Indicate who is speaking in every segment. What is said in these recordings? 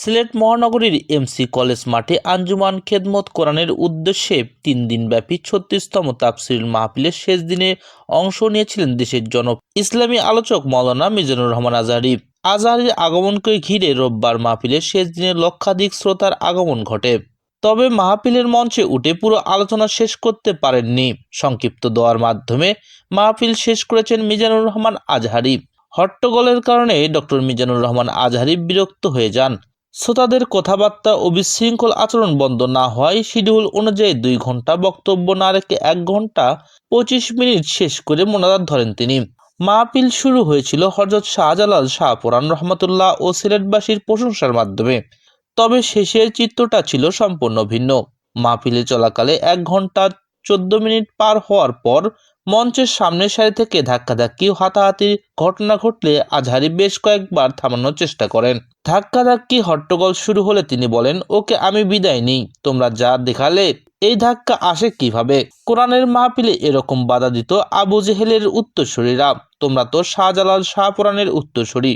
Speaker 1: সিলেট মহানগরীর MC college মাঠে আঞ্জুমান খেদমত কোরআনের উদ্দেশ্যে তিন দিনব্যাপী ছত্রিশতম তাফসিল মাহফিলের শেষ দিনে অংশ নিয়েছিলেন দেশের জন ইসলামী আলোচক মৌলানা মিজানুর রহমান আজহারি। আজহারির আগমনকে ঘিরে রোববার মাহফিলের শেষ দিনে লক্ষাধিক শ্রোতার আগমন ঘটে। তবে মাহফিলের মঞ্চে উঠে পুরো আলোচনা শেষ করতে পারেননি। সংক্ষিপ্ত দোয়ার মাধ্যমে মাহফিল শেষ করেছেন মিজানুর রহমান আজহারি। হট্টগোলের কারণে ডক্টর মিজানুর রহমান আজহারি বিরক্ত হয়ে যান। শ্রোতাদের কথাবার্তা ও বিশৃঙ্খল আচরণ বন্ধ না হওয়ায় শিডিউল অনুযায়ী দুই ঘণ্টা বক্তব্য না রেখে এক ঘণ্টা পঁচিশ মিনিট শেষ করে মোনাজাত ধরেন তিনি। মাহফিল শুরু হয়েছিল হজরত শাহজালাল শাহপুরান রহমতুল্লাহ ও সিলেটবাসীর প্রশংসার মাধ্যমে। তবে শেষের চিত্রটা ছিল সম্পূর্ণ ভিন্ন। মাহফিলে চলাকালে এক ঘণ্টা চোদ্দ মিনিট পার হওয়ার পর মঞ্চের সামনের সারি থেকে ধাক্কাধাক্কি হাতাহাতির ঘটনা ঘটলে আজহারি বেশ কয়েকবার থামানোর চেষ্টা করেন। ধাক্কাধাক্কি হট্টগোল শুরু হলে তিনি বলেন, ওকে আমি বিদায় নিই, তোমরা যা দেখালে এই ধাক্কা আসে কীভাবে? কোরআনের মাহফিলে এরকম বাধা দিত আবু জেহেলের উত্তরসূরিরা, তোমরা তো শাহজালাল শাহ শাহপুরাণের উত্তরসূরি,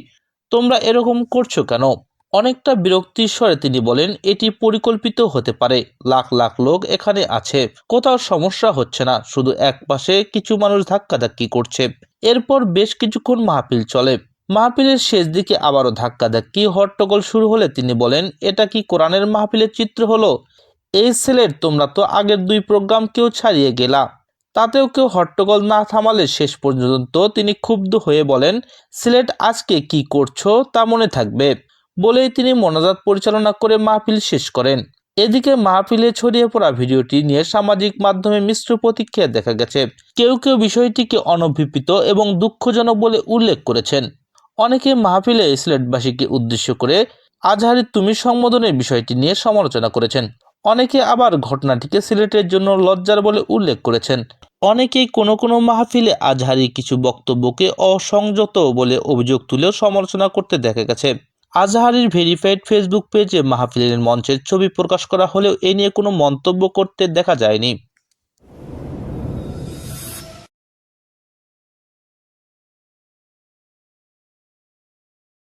Speaker 1: তোমরা এরকম করছ কেন? অনেকটা বিরক্তির স্বরে তিনি বলেন, এটি পরিকল্পিত হতে পারে। লাখ লাখ লোক এখানে আছে। কোথাও সমস্যা হচ্ছে না। শুধু এক পাশে কিছু মানুষ ধাক্কাধাক্কি করছে। এরপর বেশ কিছুক্ষণ মাহফিল চলে। মাহফিলের শেষ দিকে আবারও ধাক্কাধাক্কি, হট্টগোল শুরু হলে তিনি বলেন, এটা কি কোরআনের মাহফিলের চিত্র হলো? এই ছেলের তোমরা তো আগের দুই প্রোগ্রাম কেউ ছাড়িয়ে গেলা। তাতেও কেউ হট্টগোল না থামালে শেষ পর্যন্ত তিনি ক্ষুব্ধ হয়ে বলেন, সিলেট আজকে কি করছ তা মনে থাকবে। বলেই তিনি মোনাজাত পরিচালনা করে মাহফিল শেষ করেন। এদিকে মাহফিলে ছড়িয়ে পড়া ভিডিওটি নিয়ে সামাজিক মাধ্যমে মিশ্র প্রতিক্রিয়া দেখা গেছে। কেউ কেউ বিষয়টিকে অনভিপ্রিত এবং দুঃখজনক বলে উল্লেখ করেছেন। অনেকে মাহফিলে সিলেটবাসীকে উদ্দেশ্য করে, আজহারি, তুমি সংবোধনের বিষয়টি নিয়ে সমালোচনা করেছেন। অনেকে আবার ঘটনাটিকে সিলেটের জন্য লজ্জার বলে উল্লেখ করেছেন। অনেকেই কোনো কোনো মাহফিলে আজহারি কিছু বক্তব্যকে অসংযত বলে অভিযোগ তুলেও সমালোচনা করতে দেখা গেছে। আজহারির ভেরিফাইড ফেসবুক পেজে মাহফিলের মঞ্চের ছবি প্রকাশ করা হলেও এ নিয়ে কোনো মন্তব্য করতে দেখা যায়নি।